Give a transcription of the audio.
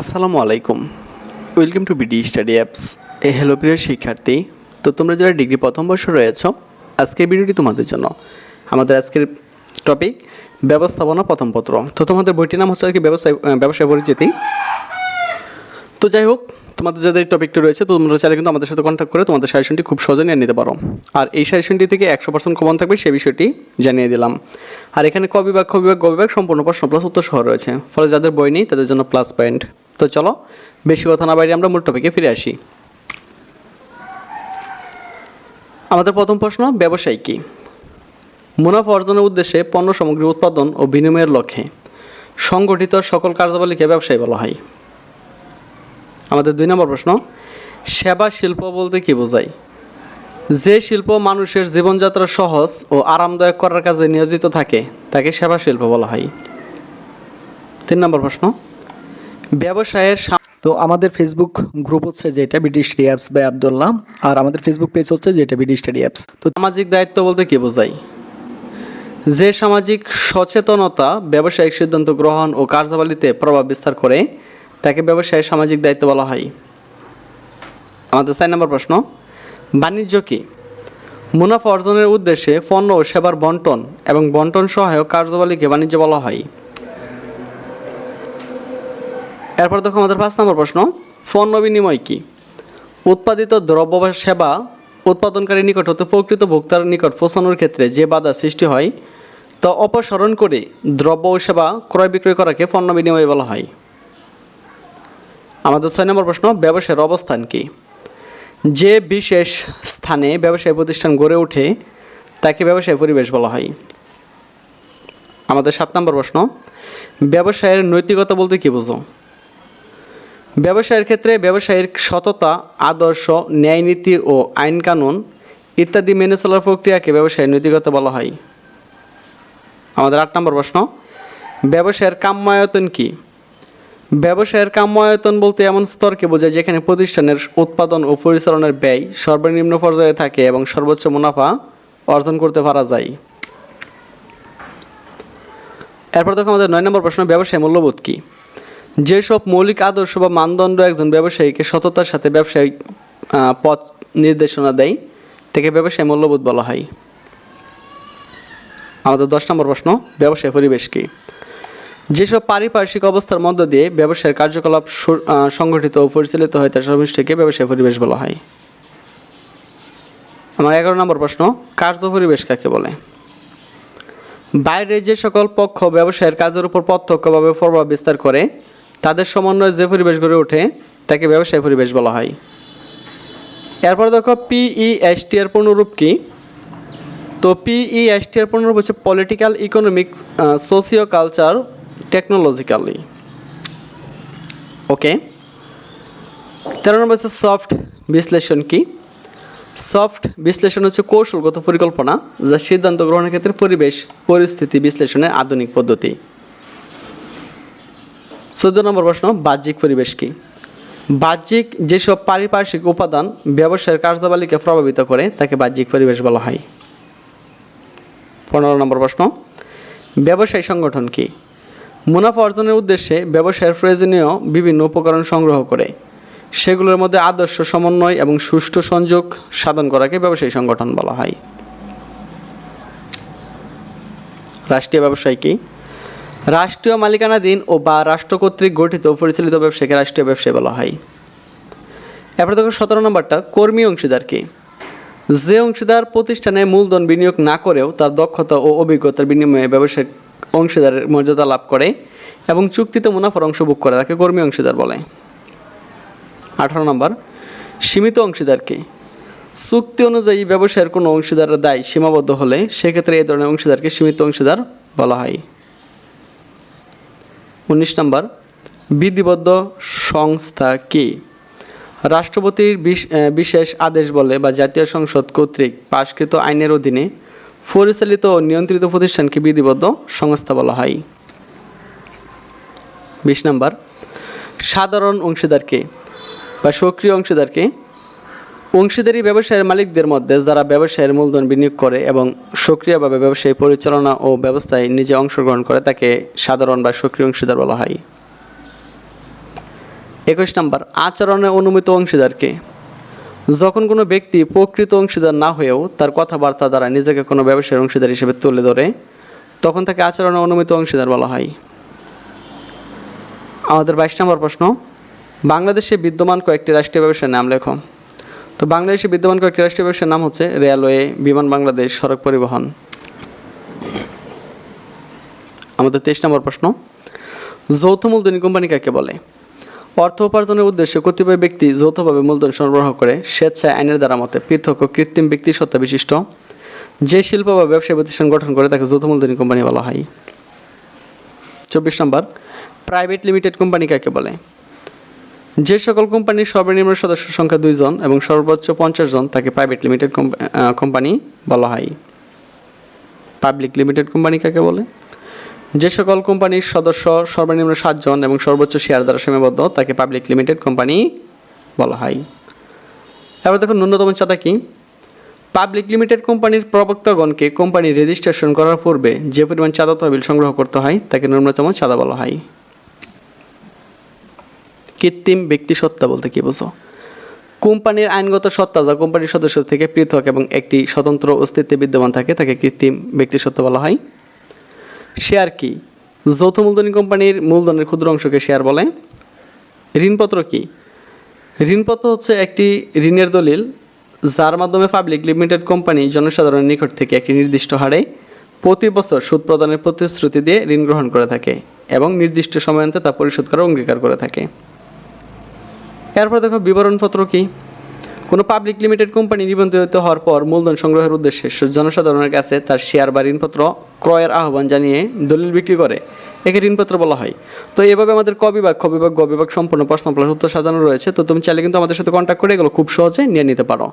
আসসালামু আলাইকুম। Welcome to BD study apps A hello প্রিয় শিক্ষার্থী, তো তোমরা যারা ডিগ্রি প্রথম বর্ষ রয়েছ, আজকের ভিডিওটি তোমাদের জন্য। আমাদের আজকের টপিক ব্যবস্থাপনা প্রথম পত্র। তো তোমাদের বইটির নাম হচ্ছে আর কি ব্যবসায় ব্যবসায় পরিচিতি। তো যাই হোক, তোমাদের যাদের টপিকটা রয়েছে, তো তোমরা চাইলে কিন্তু আমাদের সাথে কন্ট্যাক্ট করে তোমাদের সাজেশনটি খুব সহজে নিয়ে নিতে পারো। আর এই সাজেশনটি থেকে একশো পার্সেন্ট কমন থাকবে, সে বিষয়টি জানিয়ে দিলাম। আর এখানে ক বিভাগ, খ বিভাগ বিভাগ সম্পূর্ণ প্রশ্ন প্লাস উত্তর সহ রয়েছে। ফলে যাদের বই নেই, তাদের জন্য প্লাস পয়েন্ট তো চলো, বেশি কথা না বাইরে আমরা মূল টপিকে ফিরে আসি। আমাদের প্রথম প্রশ্ন, ব্যবসায় কি? মুনাফা অর্জনের উদ্দেশ্যে পণ্য সামগ্রী উৎপাদন ও বিনিময়ের লক্ষ্যে সংগঠিত সকল কার্যাবলীকে ব্যবসায় বলা হয়? আমাদের দুই নম্বর প্রশ্ন, সেবা শিল্প বলতে কি বোঝায়? যে শিল্প মানুষের জীবনযাত্রা সহজ ও আরামদায়ক করার কাজে নিয়োজিত থাকে, তাকে সেবা শিল্প বলা হয়। তিন নম্বর প্রশ্ন ব্যবসায়ের তো আমাদের ফেসবুক গ্রুপ হচ্ছে যেটা BD study apps by Abdullah আর আমাদের ফেসবুক পেজ হচ্ছে যেটা বিডি স্টাডি অ্যাপস তো সামাজিক দায়িত্ব বলতে কি বোঝায় যে সামাজিক সচেতনতা ব্যবসায়িক সিদ্ধান্ত গ্রহণ ও কার্যাবলীতে প্রভাব বিস্তার করে তাকে ব্যবসায়ের সামাজিক দায়িত্ব বলা হয়। আমাদের চার নম্বর প্রশ্ন বাণিজ্য কি? মুনাফা অর্জনের উদ্দেশ্যে পণ্য ও সেবার বন্টন এবং বন্টন সহায়ক কার্যাবলীকে বাণিজ্য বলা হয়। এরপর দেখো আমাদের পাঁচ নম্বর প্রশ্ন, পণ্য বিনিময় কি? উৎপাদিত দ্রব্য বা সেবা উৎপাদনকারী নিকট হতে প্রকৃত ভোক্তার নিকট পৌঁছানোর ক্ষেত্রে যে বাধা সৃষ্টি হয়, তা অপসারণ করে দ্রব্য ও সেবা ক্রয় বিক্রয় করাকে পণ্য বিনিময় বলা হয়। আমাদের ছয় নম্বর প্রশ্ন ব্যবসায়ের অবস্থান কি? যে বিশেষ স্থানে ব্যবসায় প্রতিষ্ঠান গড়ে ওঠে, তাকে ব্যবসায় পরিবেশ বলা হয়। আমাদের সাত নম্বর প্রশ্ন, ব্যবসায়ের নৈতিকতা বলতে কী বোঝো? ব্যবসায়ের ক্ষেত্রে ব্যবসায়ীর সততা, আদর্শ, ন্যায়নীতি ও আইন কানুন ইত্যাদি মেনে চলার প্রক্রিয়াকে ব্যবসায়ের নৈতিকতা বলা হয়। আমাদের আট নম্বর প্রশ্ন, ব্যবসায়ের কাম্যায়তন কি? ব্যবসায়ের কাম্যায়তন বলতে এমন স্তরকে বোঝায় যেখানে প্রতিষ্ঠানের উৎপাদন ও পরিচালনার ব্যয় সর্বনিম্ন পর্যায়ে থাকে এবং সর্বোচ্চ মুনাফা অর্জন করতে পারা যায়। এরপর দেখো আমাদের নয় নম্বর প্রশ্ন, ব্যবসায় মূল্যবোধ কী? যেসব মৌলিক আদর্শ বা মানদণ্ড একজন ব্যবসায়ীকে সততার সাথে ব্যবসায়িক পথ নির্দেশনা দেয় থেকে ব্যবসায় মূল্যবোধ বলা হয়। আমাদের দশ নম্বর প্রশ্ন, ব্যবসায় পরিবেশ কী? যেসব পারিপার্শ্বিক অবস্থার মধ্য দিয়ে ব্যবসায়ের কার্যকলাপ সংগঠিত ও পরিচালিত হয়, তার সমষ্টিকে ব্যবসায় পরিবেশ বলা হয়। আমার এগারো নম্বর প্রশ্ন, কার্য পরিবেশ কাকে বলে? বাইরে যে সকল পক্ষ ব্যবসায়ের কাজের উপর প্রত্যক্ষভাবে প্রভাব বিস্তার করে তাদের সমন্বয়ে যে পরিবেশ গড়ে ওঠে, তাকে ব্যবসায় পরিবেশ বলা হয়। এরপর দেখো পিই এসটি এর পূর্ণরূপ কি? তো পিই এসটি এর পূর্ণরূপ হচ্ছে political economic socio culture technologically okay তেরো নম্বর হচ্ছে সফট বিশ্লেষণ কি? সফট বিশ্লেষণ হচ্ছে কৌশলগত পরিকল্পনা, যা সিদ্ধান্ত গ্রহণের ক্ষেত্রে পরিবেশ, পরিস্থিতি বিশ্লেষণের আধুনিক পদ্ধতি। চোদ্দ নম্বর প্রশ্ন, বাহ্যিক পরিবেশ কি? বাহ্যিক যেসব পারিপার্শ্বিক উপাদান ব্যবসায়ের কার্যাবলীকে প্রভাবিত করে, তাকে বাহ্যিক পরিবেশ বলা হয়। পনেরো নম্বর প্রশ্ন, ব্যবসায়ী সংগঠন কি? মুনাফা অর্জনের উদ্দেশ্যে ব্যবসায়ের প্রয়োজনীয় বিভিন্ন উপকরণ সংগ্রহ করে। সেগুলোর মধ্যে আদর্শ সমন্বয় এবং সুষ্ঠু সংযোগ সাধন করাকে ব্যবসায়ী সংগঠন বলা হয়। রাষ্ট্রীয় ব্যবসায় কি? রাষ্ট্রীয় মালিকানাধীন ও বা রাষ্ট্র কর্তৃক গঠিত পরিচালিত ব্যবসাকে রাষ্ট্রীয় ব্যবসায় বলা হয়। এরপর দেখো সতেরো নম্বরটা, কর্মী অংশীদার কি? যে অংশীদার প্রতিষ্ঠানে মূলধন বিনিয়োগ না করেও তার দক্ষতা ও অভিজ্ঞতার বিনিময়ে ব্যবসায়িক অংশীদারের মর্যাদা লাভ করে এবং চুক্তিতে মুনাফার অংশ ভোগ করে, তাকে কর্মী অংশীদার বলে। আঠারো নম্বর, সীমিত অংশীদারকে চুক্তি অনুযায়ী ব্যবসায়ের কোনো অংশীদারের দায় সীমাবদ্ধ হলে সেক্ষেত্রে এই ধরনের অংশীদারকে সীমিত অংশীদার বলা হয়। উনিশ নম্বর, বিধিবদ্ধ সংস্থা কি? রাষ্ট্রপতির বিশ- বিশেষ আদেশ বলে বা জাতীয় সংসদ কর্তৃক পাশকৃত আইনের অধীনে পরিচালিত ও নিয়ন্ত্রিত প্রতিষ্ঠানকে বিধিবদ্ধ সংস্থা বলা হয়। বিশ নম্বর, সাধারণ অংশীদারকে বা সক্রিয় অংশীদারকে অংশীদারি ব্যবসায়ের মালিকদের মধ্যে যারা ব্যবসায়ের মূলধন বিনিয়োগ করে এবং সক্রিয়ভাবে ব্যবসায়ী পরিচালনা ও ব্যবস্থায় নিজে অংশগ্রহণ করে, তাকে সাধারণ বা সক্রিয় অংশীদার বলা হয়। একুশ নম্বর, আচরণে অনুমিত অংশীদারকে যখন কোনো ব্যক্তি প্রকৃত অংশীদার না হয়েও তার কথাবার্তা দ্বারা নিজেকে কোনো ব্যবসায়ের অংশীদার হিসেবে তুলে ধরে, তখন তাকে আচরণে অনুমিত অংশীদার বলা হয়। আমাদের বাইশ নম্বর প্রশ্ন, বাংলাদেশে বিদ্যমান কয়েকটি রাষ্ট্রীয় ব্যবসার নাম লেখো। তো বাংলাদেশে বিদ্যমান কয়েকটি রাষ্ট্রীয় ব্যবসার নাম হচ্ছে রেলওয়ে, বিমান বাংলাদেশ, সড়ক পরিবহন। আমাদের তেইশ নম্বর প্রশ্ন, যৌথ মূলধনী কোম্পানি কাকে বলে? অর্থ উপার্জনের উদ্দেশ্যে কতিপয় ব্যক্তি যৌথভাবে মূলধন সরবরাহ করে স্বেচ্ছায় আইনের দ্বারা মতে পৃথক ও কৃত্রিম ব্যক্তি সত্তা বিশিষ্ট। যে শিল্প বা ব্যবসায় প্রতিষ্ঠান গঠন করে তাকে যৌথ মূলধনী কোম্পানি বলা হয়। চব্বিশ নম্বর, প্রাইভেট লিমিটেড কোম্পানি কাকে বলে? যে সকল কোম্পানির সর্বনিম্ন সদস্য সংখ্যা দুইজন এবং সর্বোচ্চ পঞ্চাশ জন তাকে প্রাইভেট লিমিটেড কোম্পানি বলা হয়। পাবলিক লিমিটেড কোম্পানি কাকে বলে? যে সকল কোম্পানির সদস্য সর্বনিম্ন সাতজন এবং সর্বোচ্চ শেয়ার দ্বারা সীমাবদ্ধ তাকে পাবলিক লিমিটেড কোম্পানি বলা হয়। এবার দেখুন ন্যূনতম চাঁদা কি? পাবলিক লিমিটেড কোম্পানির প্রবক্তাগণকে কোম্পানি রেজিস্ট্রেশন করার পূর্বে যে পরিমাণ চাঁদা তহবিল সংগ্রহ করতে হয় তাকে ন্যূনতম চাঁদা বলা হয়। কৃত্রিম ব্যক্তি সত্তা বলতে কি বোঝো? কোম্পানির আইনগত সত্তা যা কোম্পানির সদস্য থেকে পৃথক এবং একটি স্বতন্ত্র অস্তিত্বে বিদ্যমান থাকে, তাকে কৃত্রিম ব্যক্তি সত্তা বলা হয়। শেয়ার কি? যৌথ মূলধনী কোম্পানির মূলধনের ক্ষুদ্র অংশকে শেয়ার বলে। ঋণপত্র কি? ঋণপত্র হচ্ছে একটি ঋণের দলিল, যার মাধ্যমে পাবলিক লিমিটেড কোম্পানি জনসাধারণের নিকট থেকে একটি নির্দিষ্ট হারে প্রতি বছর সুদ প্রদানের প্রতিশ্রুতি দিয়ে ঋণ গ্রহণ করে থাকে এবং নির্দিষ্ট সময়ান্তে তা পরিশোধ করার অঙ্গীকার করে থাকে। এরপর দেখো বিবরণপত্র কি? কোনো পাবলিক লিমিটেড কোম্পানি নিবন্ধিত হওয়ার পর মূলধন সংগ্রহের উদ্দেশ্যে জনসাধারণের কাছে তার শেয়ার বা ঋণপত্র ক্রয়ের আহ্বান জানিয়ে দলিল বিক্রি করে। একে ঋণপত্র বলা হয়। তো এভাবে আমাদের ক বিভাগ, খ বিভাগ, গ বিভাগ সম্পূর্ণ প্রশ্ন প্লাস উত্তর সাজানো রয়েছে। তো তুমি চাইলে কিন্তু আমাদের সাথে কন্ট্যাক্ট করে এগুলো খুব সহজে নিয়ে নিতে পারো।